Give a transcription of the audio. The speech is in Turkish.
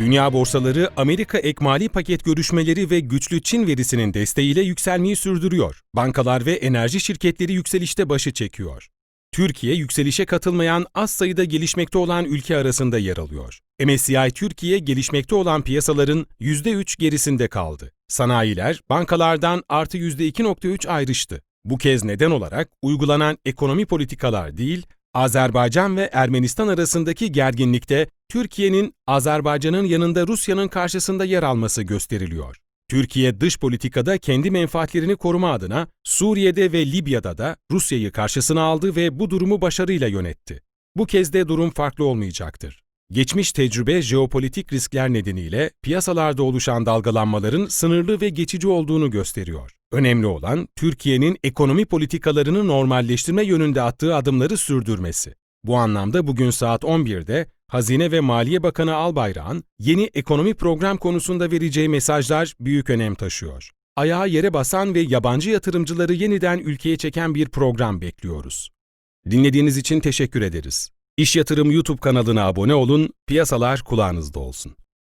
Dünya borsaları Amerika ekmali paket görüşmeleri ve güçlü Çin verisinin desteğiyle yükselmeyi sürdürüyor. Bankalar ve enerji şirketleri yükselişte başı çekiyor. Türkiye yükselişe katılmayan az sayıda gelişmekte olan ülke arasında yer alıyor. MSCI Türkiye gelişmekte olan piyasaların %3 gerisinde kaldı. Sanayiler bankalardan artı %2.3 ayrıştı. Bu kez neden olarak uygulanan ekonomi politikalar değil, Azerbaycan ve Ermenistan arasındaki gerginlikte Türkiye'nin Azerbaycan'ın yanında Rusya'nın karşısında yer alması gösteriliyor. Türkiye dış politikada kendi menfaatlerini koruma adına Suriye'de ve Libya'da da Rusya'yı karşısına aldı ve bu durumu başarıyla yönetti. Bu kez de durum farklı olmayacaktır. Geçmiş tecrübe jeopolitik riskler nedeniyle piyasalarda oluşan dalgalanmaların sınırlı ve geçici olduğunu gösteriyor. Önemli olan Türkiye'nin ekonomi politikalarını normalleştirme yönünde attığı adımları sürdürmesi. Bu anlamda bugün saat 11'de Hazine ve Maliye Bakanı Albayrak'ın yeni ekonomi program konusunda vereceği mesajlar büyük önem taşıyor. Ayağı yere basan ve yabancı yatırımcıları yeniden ülkeye çeken bir program bekliyoruz. Dinlediğiniz için teşekkür ederiz. İş Yatırım YouTube kanalına abone olun, piyasalar kulağınızda olsun.